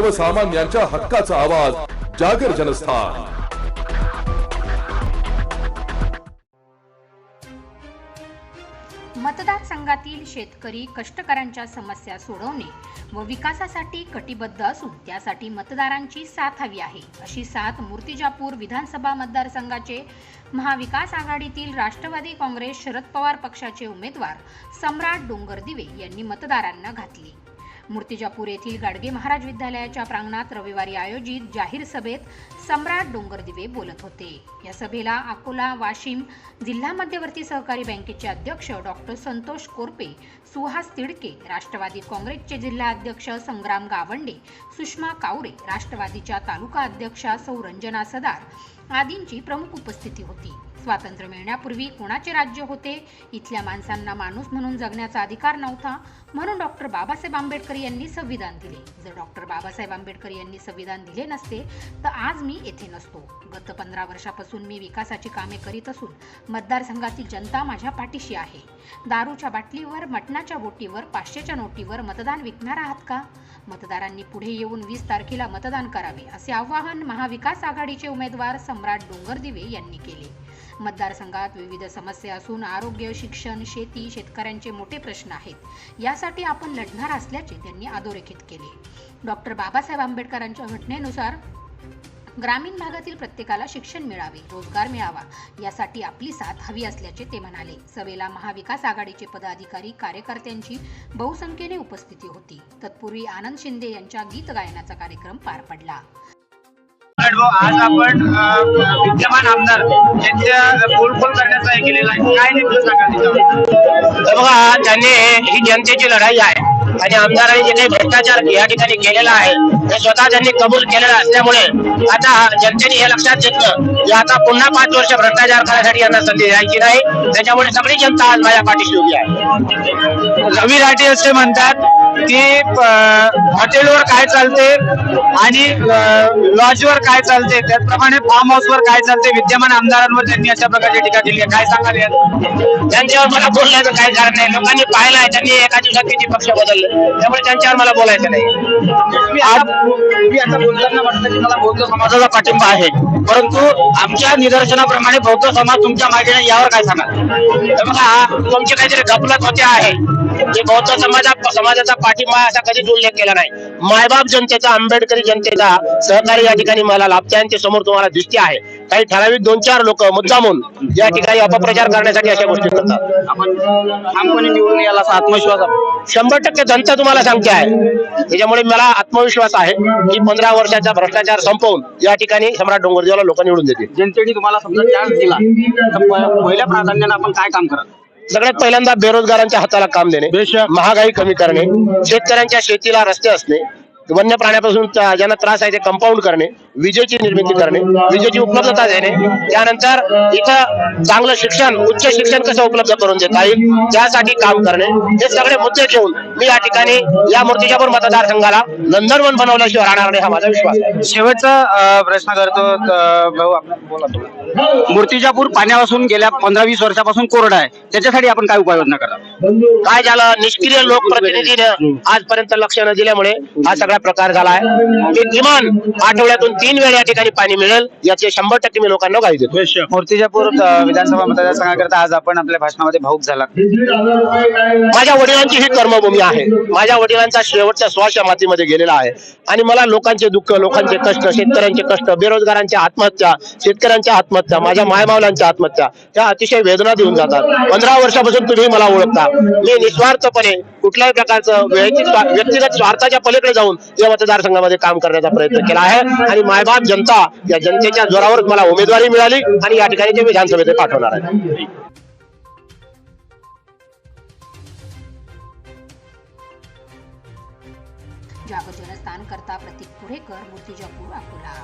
सर्वसामान्यांच्या हक्काचा आवाज जागर जनस्थान. मतदारसंघातील शेतकरी कष्टकऱ्यांच्या समस्या सोडवणे व विकासासाठी कटिबद्ध असून त्यासाठी मतदारांची साथ हवी आहे. अशी साथ मूर्तिजापूर विधानसभा मतदारसंघाचे महाविकास आघाडीतील राष्ट्रवादी काँग्रेस शरद पवार पक्षाचे उमेदवार सम्राट डोंगरदिवे यांनी मतदारांना घातली. मूर्तिजापूर येथील गाडगे महाराज विद्यालयाच्या प्रांगणात रविवारी आयोजित जाहीर सभेत सम्राट डोंगरदिवे बोलत होते. या सभेला अकोला वाशिम जिल्हा मध्यवर्ती सहकारी बँकेचे अध्यक्ष डॉक्टर संतोष कोरपे सुहास तिडके राष्ट्रवादी काँग्रेसचे जिल्हा अध्यक्ष संग्राम गावंडे सुषमा कावरे राष्ट्रवादीच्या तालुका अध्यक्षा सौरंजना सदार आदींची प्रमुख उपस्थिती होती. स्वातंत्र्य मिळण्यापूर्वी कोणाचे राज्य होते? इथल्या माणसांना माणूस म्हणून जगण्याचा अधिकार नव्हता. म्हणून डॉक्टर बाबासाहेब आंबेडकर यांनी संविधान दिले. जर डॉक्टर बाबासाहेब आंबेडकर यांनी संविधान दिले नसते तर आज मी येथे नसतो. गत पंधरा वर्षापासून मी विकासाची कामे करीत असून मतदारसंघातील जनता माझ्या पाठीशी आहे. दारूच्या बाटलीवर मटणाच्या बोटीवर पाचशेच्या नोटीवर मतदान विकणार आहात का? मतदारांनी पुढे येऊन वीस तारखेला मतदान करावे असे आवाहन महाविकास आघाडीचे उमेदवार सम्राट डोंगरदिवे यांनी केले. मतदारसंघात विविध समस्या असून आरोग्य शिक्षण शेती शेतकऱ्यांचे मोठे प्रश्न आहेत. यासाठी आपण लढणार असल्याचे त्यांनी अधोरेखित केले. डॉक्टर बाबासाहेब आंबेडकरांच्या घटनेनुसार ग्रामीण भागातील प्रत्येकाला शिक्षण मिळावे रोजगार मिळावा यासाठी आपली साथ हवी असल्याचे ते म्हणाले. सभेला महाविकास आघाडीचे पदाधिकारी कार्यकर्त्यांची बहुसंख्येने उपस्थिती होती. तत्पूर्वी आनंद शिंदे यांच्या गीत गायनाचा कार्यक्रम पार पडला. भाऊ, आज आपण विद्यमान आमदार यांच्या बोलफोल करण्याचा हे केलेला आहे. काय नेमकं सांगा तर बघा त्यांनी ही जनतेची लढाई आहे. आणि आमदारांनी जे काही भ्रष्टाचार या ठिकाणी केलेला आहे ते स्वतः त्यांनी कबूल केलेला असल्यामुळे आता जनतेने हे लक्षात घेतलं की आता पुन्हा पाच वर्ष भ्रष्टाचार करण्यासाठी यांना संधी द्यायची नाही. त्याच्यामुळे सगळी जनता आज माझ्या पाठीशी उभी आहे. रवी राठी असे म्हणतात की हॉटेलवर काय चालते आणि लॉजवर काय चालते त्याचप्रमाणे फार्म हाऊसवर काय चालते विद्यमान आमदारांवर त्यांनी अशा प्रकारची टीका केली आहे. काय सांगाल? त्यांच्यावर मला बोलण्याचं काही कारण नाही. लोकांनी पाहिलं आहे त्यांनी एका दिवसात किती पक्ष बदलले. त्यामुळे त्यांच्यावर मला बोलायचं नाही. आता बोलताना की मला बौद्ध समाज समाजाचा पाठिंबा आहे. परंतु आमच्या निदर्शनाप्रमाणे बौद्ध समाज तुमच्या मागे नाही यावर काय सांगा तर बघा तुमचे काहीतरी गफलत होते आहे. जे बौद्ध समाजा समाजाचा पाठिंबा असा कधीच उल्लेख केला नाही. मायबाप जनतेचा आंबेडकरी जनतेचा सहकारी या ठिकाणी मला लाभते आणि ते समोर तुम्हाला दिसते आहे. काही ठराविक दोन चार लोक मुद्दामून या ठिकाणी अपप्रचार करण्यासाठी अशा गोष्टी करतात. आपण ठामपणे निवडून याला असा आत्मविश्वास. शंभर टक्के जनता तुम्हाला सांगते आहे. त्याच्यामुळे मला आत्मविश्वास आहे की पंधरा वर्षाचा भ्रष्टाचार संपवून या ठिकाणी सम्राट डोंगरदेवाला लोक निवडून देतील. जनतेने तुम्हाला समजा चान्स दिला. तर पहिल्या प्राधान्याने आपण काय काम करा सगळ्यात पहिल्यांदा बेरोजगारांच्या हाताला काम देणे महागाई कमी करणे शेतकऱ्यांच्या शेतीला रस्ते असणे वन्य प्राण्यापासून ज्यांना त्रास आहे ते कंपाऊंड करणे विजेची निर्मिती करणे विजेची उपलब्धता देणे. त्यानंतर इथं चांगलं शिक्षण उच्च शिक्षण कसं उपलब्ध करून देता येईल त्यासाठी काम करणे. हे सगळे मुद्दे घेऊन मी या ठिकाणी या मूर्तिजापूर मतदारसंघाला नंदनवन बनवल्याशिवाय राहणार नाही हा माझा विश्वास आहे. शेवटचा प्रश्न करतो भाऊ आपण बोला. मूर्तिजापूर पाण्यापासून गेल्या पंधरा वीस वर्षापासून कोरडा आहे. त्याच्यासाठी आपण काय उपाययोजना करा काय झालं? निष्क्रिय लोकप्रतिनिधीने आजपर्यंत लक्ष न दिल्यामुळे हा सगळा प्रकार झाला आहे. की किमान आठवड्यातून तीन वेळ या ठिकाणी पाणी मिळेल. याचे शंभर टक्के मी लोकांना ग्वाही देतो. मूर्तिजापूर विधानसभा मतदारसंघाकरता आज आपण आपल्या भाषणामध्ये भाऊक झाला. माझ्या वडिलांची ही कर्मभूमी आहे. माझ्या वडिलांचा शेवटचा श्वास या मातीमध्ये गेलेला आहे. आणि मला लोकांचे दुःख लोकांचे कष्ट शेतकऱ्यांचे कष्ट बेरोजगारांच्या आत्महत्या शेतकऱ्यांच्या आत्महत्या माझ्या मायमावलांच्या आत्महत्या त्या अतिशय वेदना देऊन जातात. पंधरा वर्षापासून तुम्ही मला ओळखता. मी निस्वार्थपणे कुठल्याही प्रकारचं वैयक्तिक व्यक्तिगत स्वार्थाच्या पलीकडे जाऊन या मतदारसंघामध्ये काम करण्याचा प्रयत्न केला आहे. आणि मायबाप जनता या जनतेच्या जोरावर मला उमेदवारी मिळाली आणि या ठिकाणी ते विधानसभेत पाठवणार आहे जागर करता प्रतीक पुढेकर मूर्तिजापूर अकोला.